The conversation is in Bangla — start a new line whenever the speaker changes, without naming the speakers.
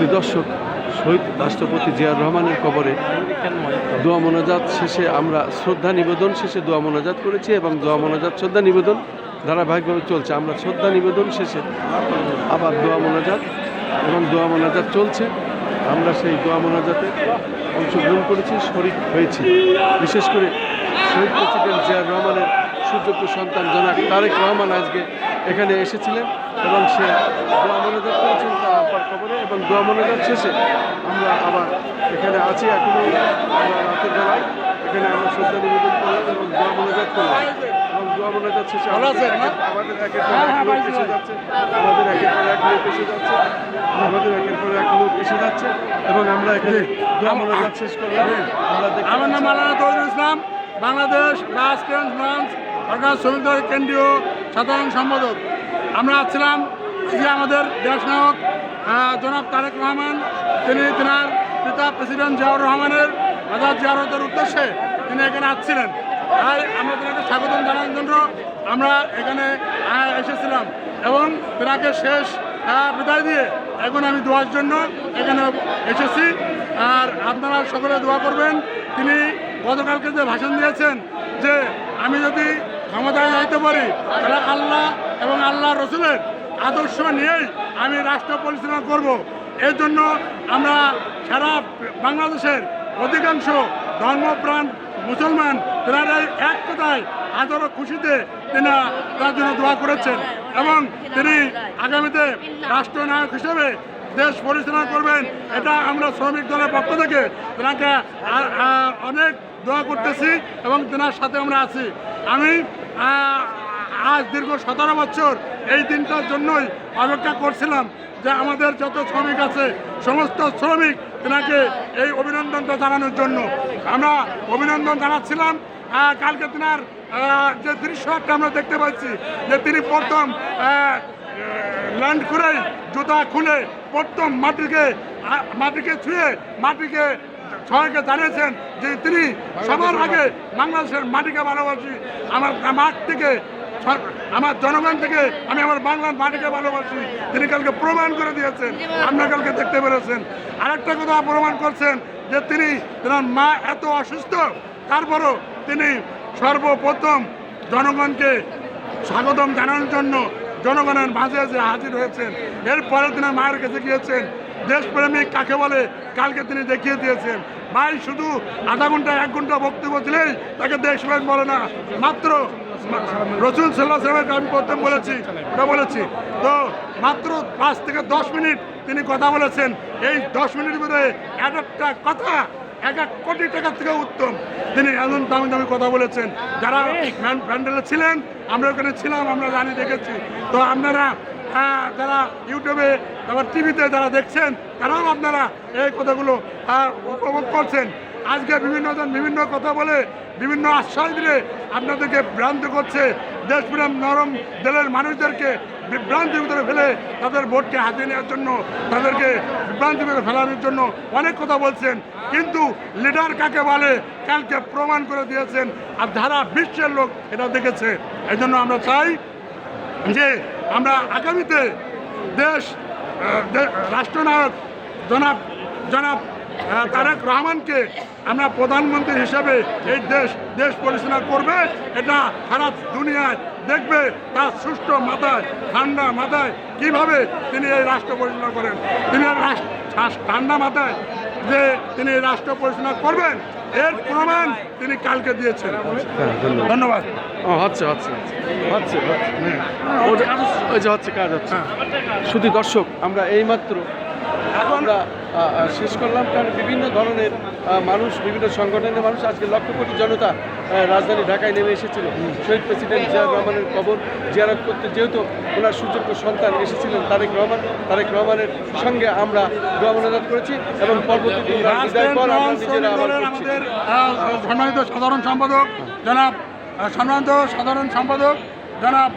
শুধু দর্শক শহীদ রাষ্ট্রপতি জিয়াউর রহমানের কবরে দোয়া মোনাজাত শেষে আমরা শ্রদ্ধা নিবেদন শেষে দোয়া মোনাজাত করেছি এবং দোয়া মোনাজাত, শ্রদ্ধা নিবেদন ধারাবাহিকভাবে চলছে। আমরা শ্রদ্ধা নিবেদন শেষে আবার দোয়া মোনাজাত এবং দোয়া মোনাজাত চলছে। আমরা সেই দোয়া মোনাজাতে অংশগ্রহণ করেছি, শরিক হয়েছি। বিশেষ করে শহীদ প্রেসিডেন্ট জিয়াউর রহমানের সুযোগ্য সন্তান জনাক তারেক রহমান আজকে এখানে এসেছিলেন এবং সে দোয়া মনোজাত করেছেন তার আব্বার খবরে এবং দোয়া মনোজাত শেষে আমরা আবার এখানে আছি এখনও আমরা রাতের বেলায় এখানে আমরা শ্রদ্ধা নিবেদন করলাম এবং দোয়া মনোজাত করলাম। এবং দোয়া মনোজাত শেষে আমাদের একের- পর এক লোক এসে যাচ্ছে। আমাদের একের পর এক লোক এসে যাচ্ছে। আমাদের একের পর এক লোক এসে যাচ্ছে এবং আমরা এখানে দোয়া মনোজাত শেষ করলাম। আমরা
আমার নাম মালানা তৌহিদুল ইসলাম বাংলাদেশ ট্রেন্স লঞ্চ সরকার শ্রমিক কেন্দ্রীয় সাধারণ সম্পাদক। আমরা আসছিলাম যে আমাদের দেশ নায়ক জনাব তারেক রহমান, তিনি তেনার পিতা প্রেসিডেন্ট জিয়াউর রহমানের আজাদ জিয়ারতের উদ্দেশ্যে তিনি এখানে আসছিলেন। আর আমরা তেনাকে স্বাগতম জানানোর জন্য আমরা এখানে এসেছিলাম এবং তেনাকে শেষ বিদায় দিয়ে এখন আমি দোয়ার জন্য এখানে এসেছি। আর আপনারা সকলে দোয়া করবেন। তিনি গতকালকে যে ভাষণ দিয়েছেন যে আমি যদি ক্ষমতায় যাইতে পারি, তাহলে আল্লাহ এবং আল্লাহ রসুলের আদর্শ নিয়েই আমি রাষ্ট্র পরিচালনা করব। এর জন্য আমরা সারা বাংলাদেশের অধিকাংশ ধর্মপ্রাণ মুসলমান তেনারা এক কথায় হাজারো খুশিতে তেনা তার জন্য দোয়া করেছেন এবং তিনি আগামীতে রাষ্ট্রনায়ক হিসেবে দেশ পরিচালনা করবেন, এটা আমরা শ্রমিক দলের পক্ষ থেকে তেনাকে অনেক দোয়া করতেছি এবং তেনার সাথে আমরা আছি। আমি আজ দীর্ঘ সতেরো বছর এই দিনটার জন্যই অপেক্ষা করছিলাম যে আমাদের যত শ্রমিক আছে, সমস্ত শ্রমিক তেনাকে এই অভিনন্দনটা জানানোর জন্য। আমরা অভিনন্দন জানাচ্ছিলাম কালকে তেনার যে দৃশ্যটা আমরা দেখতে পাচ্ছি যে তিনি প্রথম ল্যান্ড করে জুতা খুলে প্রথম মাটিকে মাটিকে ছুঁয়ে মাটিকে সবাইকে জানিয়েছেন যে তিনি সবার আগে বাংলাদেশের মাটিকে ভালোবাসি। আমার মাঠ থেকে আমার জনগণ থেকে আমি আমার বাংলার মাটিকে ভালোবাসি। তিনি কালকে প্রমাণ করে দিয়েছেন আপনারা কালকে দেখতে পেরেছেন। আরেকটা কথা প্রমাণ করছেন যে তিনি তেনার মা এত অসুস্থ, তারপরও তিনি সর্বপ্রথম জনগণকে স্বাগতম জানানোর জন্য জনগণের মাঝে যে হাজির হয়েছেন এরপরে তিনি মায়ের কাছে গিয়েছেন, দেশপ্রেমিক কাকে বলে কালকে তিনি দেখিয়ে দিয়েছেন। ভাই শুধু আধা ঘণ্টা, এক ঘণ্টা বক্তব্য দিলেই তাকে দেশপ্রেম বলে না, মাত্র রসুল সাল্লাহ সাহেবের আমি প্রথম বলেছি বলেছি। তো মাত্র পাঁচ থেকে দশ মিনিট তিনি কথা বলেছেন। এই দশ মিনিটের মধ্যে এক একটা কথা এক এক কোটি টাকার থেকে উত্তম। তিনি এমন দামি দামি কথা বলেছেন। যারা প্যান- প্যান্ডেলে ছিলেন আমরা ওখানে ছিলাম আমরা জানি দেখেছি। তো আপনারা আহ, যারা ইউটিউবে তারপর টিভিতে যারা দেখছেন তারাও আপনারা এই কথাগুলো আহ, উপভোগ করছেন। আজকে বিভিন্ন জন বিভিন্ন কথা বলে বিভিন্ন আশ্বাস দিলে আপনাদেরকে ভ্রান্ত করছে। দেশপ্রেম নরম দেলের মানুষদেরকে বিভ্রান্তির ভিতরে ফেলে তাদের ভোটকে হাতিয়ে নেওয়ার জন্য, তাদেরকে বিভ্রান্তির ভিতরে ফেলানোর জন্য অনেক কথা বলছেন। কিন্তু লিডার কাকে বলে কালকে প্রমাণ করে দিয়েছেন আর ধারা বিশ্বের লোক এটা দেখেছে। এই জন্য আমরা চাই যে আমরা আগামীতে দেশ রাষ্ট্রনায়ক জনাব জনাব তারেক রহমানকে আমরা প্রধানমন্ত্রী হিসেবে এই দেশ দেশ পরিচালনা করবে। এটা সারা দুনিয়ায় দেখবে তার সুষ্ঠু মাথায় ঠান্ডা মাথায় কীভাবে তিনি এই রাষ্ট্র পরিচালনা করেন। তিনি ঠান্ডা মাথায় যে তিনি রাষ্ট্র পরিচালনা করবেন এর প্রমাণ তিনি কালকে দিয়েছেন।
হ্যাঁ ধন্যবাদ। হচ্ছে হচ্ছে হচ্ছে হচ্ছে। ওই যে- ওই যে হচ্ছে কাজ হচ্ছে। শুধু দর্শক আমরা এইমাত্র আমরা শেষ করলাম কারণ বিভিন্ন ধরনের মানুষ বিভিন্ন সংগঠনের মানুষ আজকে লক্ষ কোটি জনতা রাজধানী ঢাকায় নেমে এসেছিল। শহীদ প্রেসিডেন্ট জিয়াউর রহমানের কবর জিয়ারত করতে যেহেতু ওনার সুযোগ্য সন্তান এসেছিলেন তারেক রহমান তারেক রহমানের সঙ্গে আমরা দোয়া করেছি এবং পরবর্তীতে
সম্মানিত সাধারণ সম্পাদক জনাব সম্মানিত সাধারণ সম্পাদক জনাব